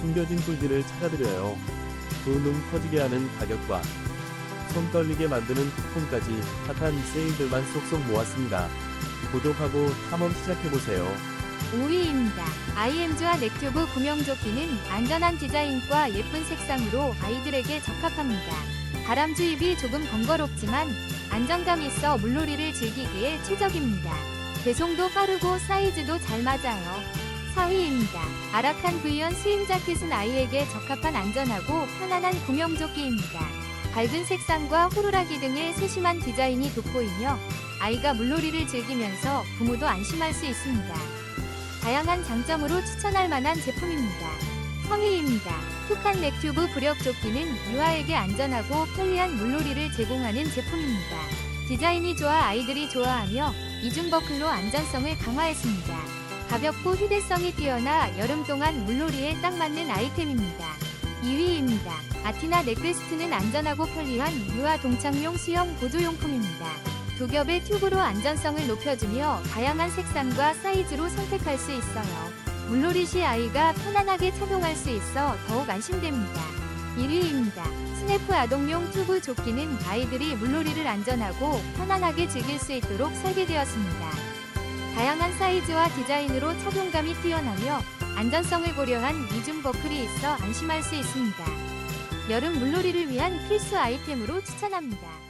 숨겨진 꿀들을 찾아드려요. 두눈 커지게 하는 가격과 손 떨리게 만드는 쿠폰까지 핫한 세일들만 쏙쏙 모았습니다. 구독하고 탐험 시작해보세요. 5위입니다. IMG와 넥튜브 구명조끼는 안전한 디자인과 예쁜 색상으로 아이들에게 적합합니다. 바람 주입이 조금 번거롭지만 안정감 있어 물놀이를 즐기기에 최적입니다. 배송도 빠르고 사이즈도 잘 맞아요. 4위입니다. 아라칸 V1 스윙 자켓은 아이에게 적합한 안전하고 편안한 구명조끼입니다. 밝은 색상과 호루라기 등의 세심한 디자인이 돋보이며 아이가 물놀이를 즐기면서 부모도 안심할 수 있습니다. 다양한 장점으로 추천할 만한 제품입니다. 3위입니다. 툭한 넥튜브 부력 조끼는 유아에게 안전하고 편리한 물놀이를 제공하는 제품입니다. 디자인이 좋아 아이들이 좋아하며 이중 버클로 안전성을 강화했습니다. 가볍고 휴대성이 뛰어나 여름 동안 물놀이에 딱 맞는 아이템입니다. 2위입니다. 아티나 넥베스트는 안전하고 편리한 유아 동창용 수영 보조용품입니다. 두 겹의 튜브로 안전성을 높여주며 다양한 색상과 사이즈로 선택할 수 있어요. 물놀이 시 아이가 편안하게 착용할 수 있어 더욱 안심됩니다. 1위입니다. 스냅프 아동용 튜브 조끼는 아이들이 물놀이를 안전하고 편안하게 즐길 수 있도록 설계되었습니다. 다양한 사이즈와 디자인으로 착용감이 뛰어나며 안전성을 고려한 이중 버클이 있어 안심할 수 있습니다. 여름 물놀이를 위한 필수 아이템으로 추천합니다.